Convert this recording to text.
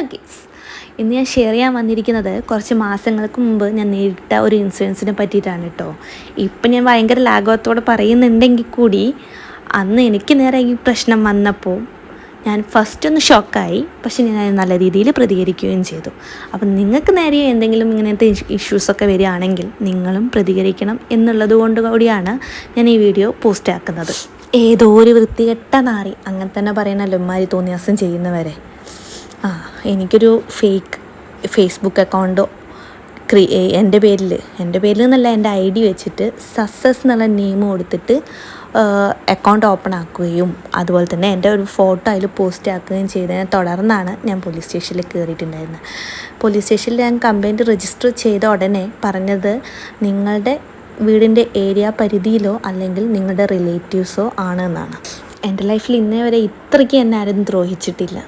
Hello ഇന്ന് ഞാൻ share ചെയ്യാൻ വന്നിരിക്കുന്നത് കുറച്ച് മാസങ്ങൾക്ക് മുമ്പ് ഞാൻ നേരിട്ട ഒരു ഇൻസിഡൻസിനെ പറ്റിയിട്ടാണ് കേട്ടോ. ഇപ്പം ഞാൻ ഭയങ്കര ലാഘവത്തോടെ പറയുന്നുണ്ടെങ്കിൽ കൂടി അന്ന് എനിക്ക് നേരെ ഈ പ്രശ്നം വന്നപ്പോൾ ഞാൻ ഫസ്റ്റ് ഒന്ന് ഷോക്കായി പക്ഷെ ഞാൻ നല്ല രീതിയിൽ പ്രതികരിക്കുകയും ചെയ്തു. അപ്പം നിങ്ങൾക്ക് നേരെ എന്തെങ്കിലും ഇങ്ങനത്തെ ഇഷ്യൂസൊക്കെ വരികയാണെങ്കിൽ നിങ്ങളും പ്രതികരിക്കണം എന്നുള്ളത് കൊണ്ട് കൂടിയാണ് ഞാൻ ഈ വീഡിയോ പോസ്റ്റ് ആക്കുന്നത്. ഏതോ ഒരു വൃത്തികെട്ട നാറി അങ്ങനെ തന്നെ പറയണല്ലോ ഉമ്മാരി തോന്നിയാസം ചെയ്യുന്നവരെ. ആ എനിക്കൊരു ഫേക്ക് ഫേസ്ബുക്ക് അക്കൗണ്ടോ ക്രി എന്റെ പേരിൽ എന്റെ പേരിൽ എന്നല്ല എന്റെ ഐ ഡി വെച്ചിട്ട് സക്സസ് എന്നുള്ള നെയിം കൊടുത്തിട്ട് അക്കൗണ്ട് ഓപ്പൺ ആക്കുകയും അതുപോലെ തന്നെ എന്റെ ഒരു ഫോട്ടോ അതിൽ പോസ്റ്റ് ആക്കുകയും ചെയ്തതിനെ തുടർന്നാണ് ഞാൻ പോലീസ് സ്റ്റേഷനിൽ കയറിയിട്ടുണ്ടായിരുന്നത് പോലീസ് സ്റ്റേഷനിൽ ഞാൻ കംപ്ലയിന്റ് രജിസ്റ്റർ ചെയ്ത ഉടനെ പറഞ്ഞത് നിങ്ങളുടെ വീടിന്റെ ഏരിയ പരിധിയിലോ അല്ലെങ്കിൽ നിങ്ങളുടെ റിലേറ്റീവ്സോ ആണ് എന്നാണ്. എന്റെ ലൈഫിൽ ഇന്നേ വരെ ഇത്രയ്ക്ക് എന്നെ ആരും ദ്രോഹിച്ചിട്ടില്ല.